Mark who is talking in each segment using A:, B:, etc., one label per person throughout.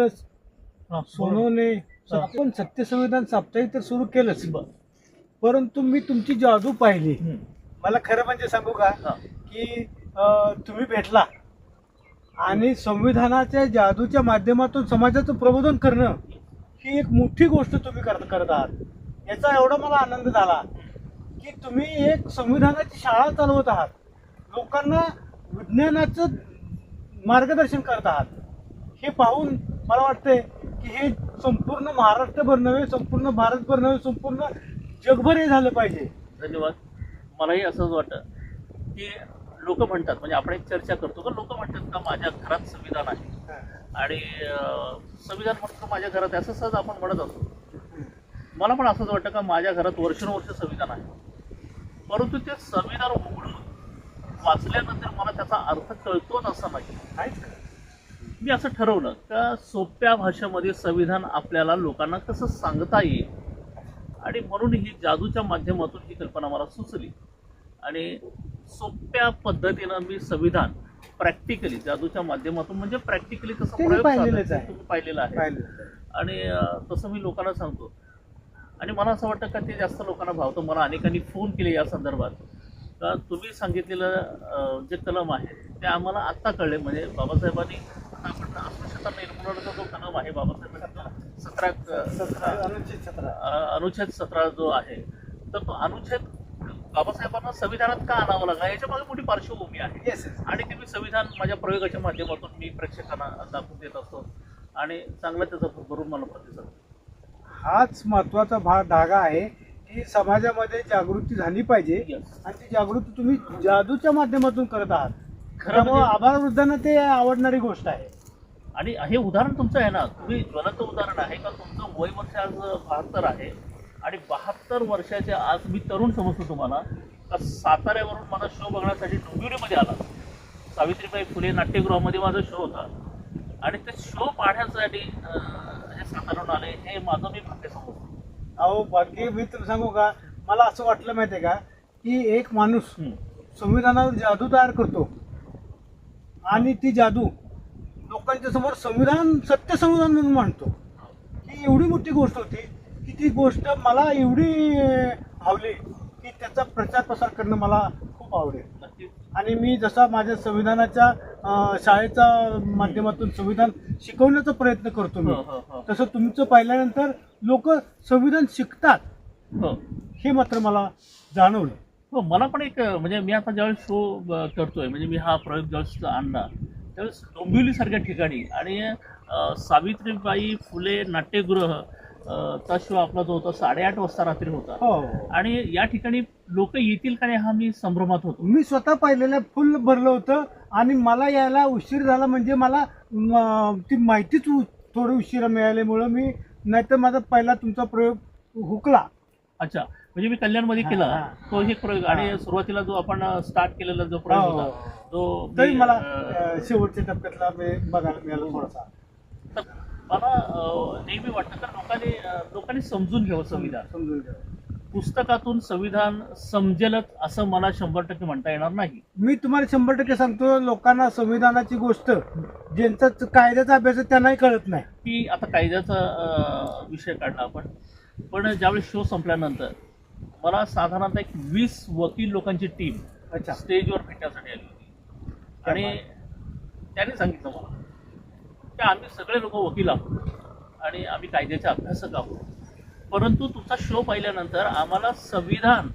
A: केलंच सोनवणे आपण सत्य संविधान साप्ताहिक तर सुरू केलंच. परंतु मी तुमची जादू पाहिली. मला खरं म्हणजे सांगू का. की तुम्ही भेटला. आणि संविधानाच्या जादूच्या माध्यमातून समाजाचं प्रबोधन करणं ही एक मोठी गोष्ट तुम्ही करत करत आहात. याचा एवढा मला आनंद झाला की तुम्ही एक संविधानाची शाळा चालवत आहात. लोकांना विज्ञानाचं मार्गदर्शन करत आहात. हे पाहून मला वाटतंय की हे संपूर्ण महाराष्ट्रभर नव्हे संपूर्ण भारतभर नव्हे संपूर्ण जगभर हे झालं पाहिजे.
B: धन्यवाद. मलाही असंच वाटतं की लोक म्हणतात म्हणजे आपण एक चर्चा करतो का लोक म्हणतात का माझ्या घरात संविधान आहे? आणि संविधान म्हणतो माझ्या घरात असं सहज आपण म्हणत असतो. मला पण असंच वाटतं का माझ्या घरात वर्षानुवर्ष संविधान आहे? परंतु ते संविधान उघडून वाचल्यानंतर मला त्याचा अर्थ कळतोच असं नाही? मी असं ठरवलं का सोप्या भाषेमध्ये संविधान आपल्याला लोकांना कसं सांगता येईल? आणि म्हणून ही जादूच्या माध्यमातून ही कल्पना मला सुचली. आणि सोप्या पद्धतीनं मी संविधान प्रॅक्टिकली जादूच्या माध्यमातून म्हणजे प्रॅक्टिकली कसं
A: ते मी
B: प्रयोग. तुम्ही पाहिलेलं आहे. आणि तसं मी लोकांना सांगतो. आणि मला असं वाटतं का ते जास्त लोकांना भावतं. मला अनेकांनी फोन केले या संदर्भात. का तुम्ही सांगितलेलं जे कलम आहे ते आम्हाला आत्ता कळले. म्हणजे बाबासाहेबांनी आपण अस्पृश्यता निर्मूलनाचा जो कलम आहे बाबासाहेबांचा. सतरा
A: सतरा अनुच्छेद सतरा.
B: अनुच्छेद सतरा जो आहे तर तो अनुच्छेद बाबासाहेबांना संविधानात का आणावा लागला? याच्या मागे मोठी पार्श्वभूमी आहे.
A: येस
B: आणि ते मी संविधान माझ्या प्रयोगाच्या माध्यमातून मी प्रेक्षकांना दाखवून देत असतो. आणि चांगला त्याचा भरून मला प्रतिसाद.
A: हाच महत्त्वाचा भाग धागा आहे. की समाजामध्ये जागृती झाली पाहिजे. आणि ती जागृती तुम्ही जादूच्या माध्यमातून करत आहात.
B: खरं म्हणजे-
A: आभार वृद्धांना ते आवडणारी गोष्ट आहे.
B: आणि हे उदाहरण तुमचं आहे ना तुम्ही ज्वलंत उदाहरण आहे का? तुमचं वय वर्ष आज बहात्तर आहे. आणि बहात्तर वर्षाच्या आज मी तरुण समजतो तुम्हाला का साताऱ्यावरून माझा शो बघण्यासाठी डोंबिवलीमध्ये आला. सावित्रीबाई फुले नाट्यगृहामध्ये माझा शो होता. आणि ते शो पाहण्यासाठी अं, हे साताऱ्यावरून आले. हे माझं मी भाग्य समजतो.
A: अहो बाकी मी तुला सांगू का? मला असं वाटलं माहितीये का की एक माणूस. संविधानावर जादू तयार करतो. आणि ती जादू लोकांच्या समोर संविधान सत्य संविधान म्हणून मांडतो. ही एवढी मोठी गोष्ट होती की ती गोष्ट मला एवढी आवली की त्याचा प्रचार प्रसार करणं मला खूप आवडेल. आणि मी जसा माझ्या संविधानाच्या शाळेच्या माध्यमातून संविधान शिकवण्याचा प्रयत्न करतो मी
B: हो, हो, हो.
A: तसं तुमचं पाहिल्यानंतर लोक संविधान शिकतात
B: हो
A: हे मात्र मला जाणवलं
B: हो मला पण एक म्हणजे मी आता ज्यावेळेस शो करतोय म्हणजे मी हा प्रयोग ज्यावेळेस आणला त्यावेळेस डोंबिवली सारख्या ठिकाणी आणि सावित्रीबाई फुले नाट्यगृह चा शो आपला जो होता साडेआठ वाजता रात्री होता.
A: हो.
B: आणि या ठिकाणी लोक येतील का नाही हा मी संभ्रमात होतो.
A: मी स्वतः पाहिलेलं फुल भरलं होतं आणि मला यायला उशीर झाला म्हणजे मला म, ती माहितीच उ- थोडी उशिरा मिळाल्यामुळं मी नाहीतर माझा पहिला तुमचा प्रयोग हुकला.
B: अच्छा. म्हणजे मी कल्याणमध्ये केला.
A: हा, हा.
B: तो एक प्रयोग. आणि
A: हा.
B: सुरुवातीला जो आपण स्टार्ट केलेला जो प्रयोग
A: हो.
B: होता तो
A: तरी
B: मी,
A: मला
B: अं,
A: अं, शेवटच्या टप्प्यातला मी बघायला मिळाला थोडासा.
B: तर मला नेहमी वाटतं का लोकांनी लोकांनी समजून घ्यावं संविधान.
A: समजून घ्या
B: पुस्तकातून संविधान समजेलच असं मला शंभर टक्के म्हणता येणार नाही.
A: मी तुम्हाला शंभर टक्के सांगतो लोकांना संविधानाची गोष्ट ज्यांचा कायद्याचा अभ्यास आहे त्यांनाही कळत नाही.
B: की आता कायद्याचा अं, विषय काढला आपण. पण ज्यावेळी शो संपल्यानंतर मला साधारणतः एक वीस वकील लोकांची टीम
A: अच्छा.
B: स्टेजवर भेटण्यासाठी आली होती. आणि त्यांनी सांगितलं मला. की आम्ही सगळे लोक वकील आहोत. आणि आम्ही कायद्याचे अभ्यासक आहोत. परंतु तुमचा शो पाहिल्यानंतर आम्हाला संविधान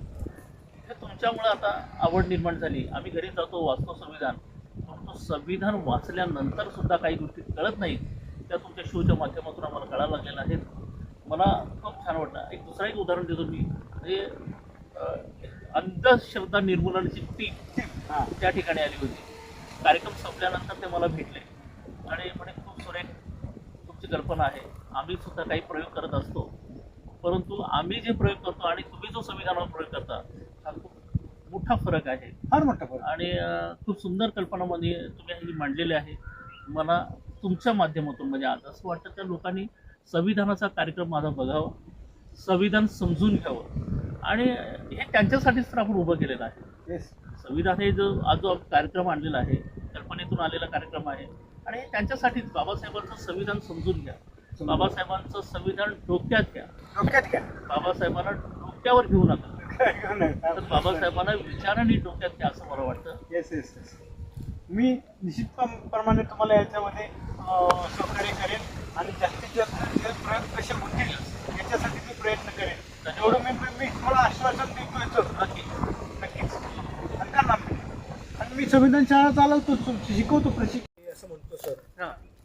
B: हे तुमच्यामुळे आता आवड निर्माण झाली. आम्ही घरी जातो वाचतो संविधान. परंतु संविधान वाचल्यानंतर सुद्धा काही गोष्टी कळत नाहीत. त्या तुमच्या शोच्या माध्यमातून आम्हाला कळायला लागलेल्या आहेत. मला खूप छान वाटतं एक दुसरं एक उदाहरण देतो मी. म्हणजे अंधश्रद्धा निर्मूलनाची टीम त्या ठिकाणी आली होती. कार्यक्रम संपल्यानंतर ते मला भेटले. आणि म्हणे तुमची कल्पना आहे. आम्ही सुद्धा काही प्रयोग करत असतो. परंतु आम्ही जे प्रयोग करतो आणि तुम्ही जो संविधानावर प्रयोग करता हा खूप मोठा फरक आहे.
A: फार मोठा फरक.
B: आणि खूप सुंदर कल्पनामध्ये तुम्ही ही मांडलेली आहे. मला तुमच्या माध्यमातून म्हणजे आज असं वाटतं त्या लोकांनी संविधानाचा कार्यक्रम माझा बघावा संविधान समजून घ्यावं. आणि हे त्यांच्यासाठीच तर आपण उभं केलेलं आहे. संविधान हे जो आज जो कार्यक्रम आणलेला आहे कल्पनेतून आलेला कार्यक्रम आहे आणि त्यांच्यासाठीच बाबासाहेबांचं संविधान समजून घ्या. बाबासाहेबांचं संविधान डोक्यात घ्या.
A: डोक्यात घ्या.
B: बाबासाहेबांना डोक्यावर घेऊ नका. तर बाबासाहेबांना विचाराने डोक्यात घ्या असं मला वाटतं.
A: येस येस येस मी निश्चितप्रमाणे तुम्हाला याच्यामध्ये सहकार्य करेन आणि जास्तीत जास्त जे प्रयोग कसे होतील याच्यासाठी मी प्रयत्न करेन. एवढं मी मी- तुम्हाला आश्वासन देतो
B: नक्की.
A: नक्कीच. आणि मी. आणि मी संविधान शाळा चालवतो शिकवतो प्रशिक्षण असं म्हणतो सर.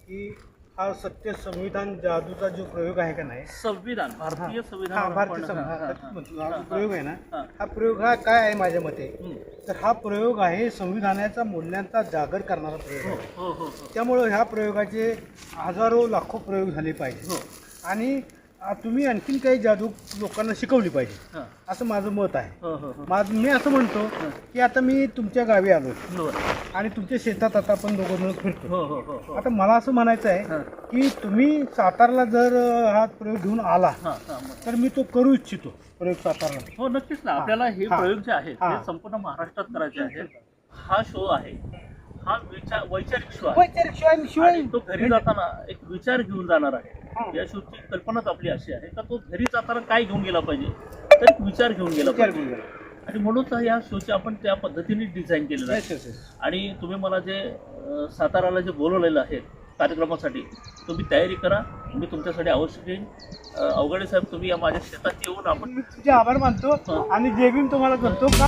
A: की हा सत्य संविधान जादूचा जो प्रयोग आहे का नाही?
B: संविधान भारतीय
A: हा
B: संविधान
A: भारतीय
B: आपण-
A: संविधान.
B: हा,
A: हा,
B: हा, हा,
A: हा
B: हा,
A: प्रयोग आहे ना
B: हा.
A: प्रयोग हा काय आहे माझ्या मते?
B: हम्म.
A: तर हा प्रयोग आहे संविधानाच्या मूल्यांचा जागर करणारा प्रयोग
B: हो
A: आहे.
B: हो हो हो.
A: त्यामुळं ह्या प्रयोगाचे हजारो लाखो प्रयोग झाले पाहिजे
B: हो.
A: आणि आ, तुम्ही आणखीन काही जादू लोकांना शिकवली पाहिजे
B: हा.
A: असं माझं मत आहे
B: हो हो हो
A: माझं मी असं म्हणतो की आता मी तुमच्या गावी आलो. आणि तुमच्या शेतात आता आपण दोघं जण फिरतो
B: हो हो हो हो
A: आता मला असं म्हणायचं आहे. की तुम्ही सातारला जर हा प्रयोग घेऊन आला. तर मी तो करू इच्छितो प्रयोग सातारला
B: हो नक्कीच ना. आपल्याला हे. प्रयोग जे आहेत
A: हा.
B: ते संपूर्ण महाराष्ट्रात करायचे आहेत हा शो आहे हा विचार वैचारिक शो आहे
A: वैचारिक शिवाय शिवाय
B: आणि तो घरी जाताना एक विचार घेऊन जाणार आहे. या शोची कल्पनाच आपली अशी आहे का तो घरी जाताना काय घेऊन गेला पाहिजे? तर एक विचार घेऊन गेला पाहिजे. आणि म्हणून तर या शोची आपण त्या पद्धतीने डिझाईन केलेलं आहे. आणि तुम्ही मला जे साताराला जे बोलवलेलं आहे कार्यक्रमासाठी तुम्ही तयारी करा. मी तुमच्यासाठी आवश्यक येईन. अवघडे साहेब तुम्ही या माझ्या शेतात येऊन आपण
A: मी तुझे आभार मानतो. आणि जय भीम तुम्हाला करतो का